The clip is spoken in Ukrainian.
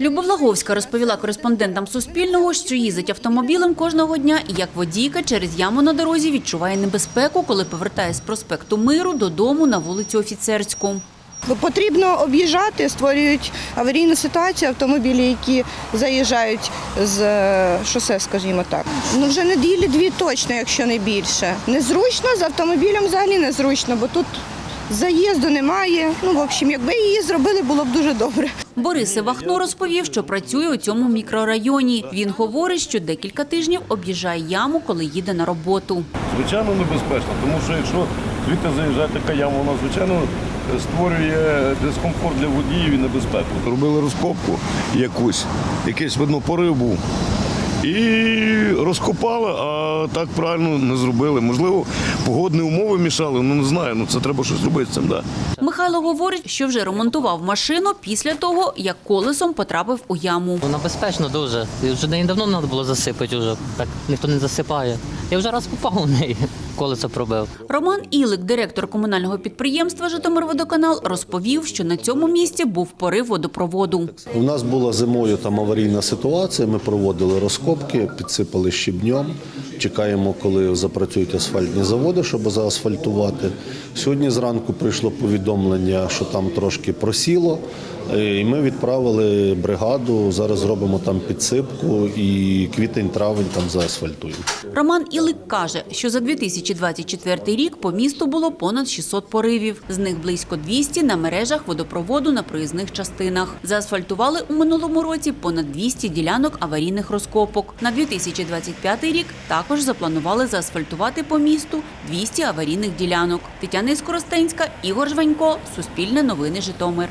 Любов Лаговська розповіла кореспондентам Суспільного, що їздить автомобілем кожного дня і як водійка через яму на дорозі відчуває небезпеку, коли повертає з проспекту Миру додому на вулицю Офіцерську. Потрібно об'їжджати, створюють аварійну ситуацію автомобілі, які заїжджають з е, шосе, скажімо так. Ну вже неділі дві точно, якщо не більше. Незручно з автомобілем взагалі незручно, бо тут заїзду немає. Ну, в общем, якби її зробили, було б дуже добре. Борис Івахно розповів, що працює у цьому мікрорайоні. Він говорить, що декілька тижнів об'їжджає яму, коли їде на роботу. Звичайно, небезпечно, тому що якщо звідти заїжджає така яма, вона звичайно створює дискомфорт для водіїв і небезпеку. Робили розкопку якусь, якийсь видно порив був. І розкопали, а так правильно не зробили. Можливо, погодні умови мішали, ну не знаю. Ну це треба щось робити з цим. Да. Михайло говорить, що вже ремонтував машину після того, як колесом потрапив у яму. Вона безпечно дуже. І Вже не давно треба було засипати вже. Так ніхто не засипає. Я вже раз попав у неї, колесо пробив. Роман Ілик, директор комунального підприємства Житомирводоканал, розповів, що на цьому місці був порив водопроводу. У нас була зимою там аварійна ситуація. Ми проводили розкопки, підсипали щебнем. Чекаємо, коли запрацюють асфальтні заводи, щоб заасфальтувати. Сьогодні зранку прийшло повідомлення, що там трошки просіло. Е, І ми відправили бригаду. Зараз зробимо там підсипку і квітень-травень там заасфальтуємо. Роман Ілик каже, що за 2024 рік по місту було понад 600 поривів. З них близько 200 на мережах водопроводу на проїзних частинах. Заасфальтували у минулому році понад 200 ділянок аварійних розкопок. На 2025 рік також запланували заасфальтувати по місту 200 аварійних ділянок. Тетяна Скоростенська, Ігор Жванько, Суспільне новини Житомир.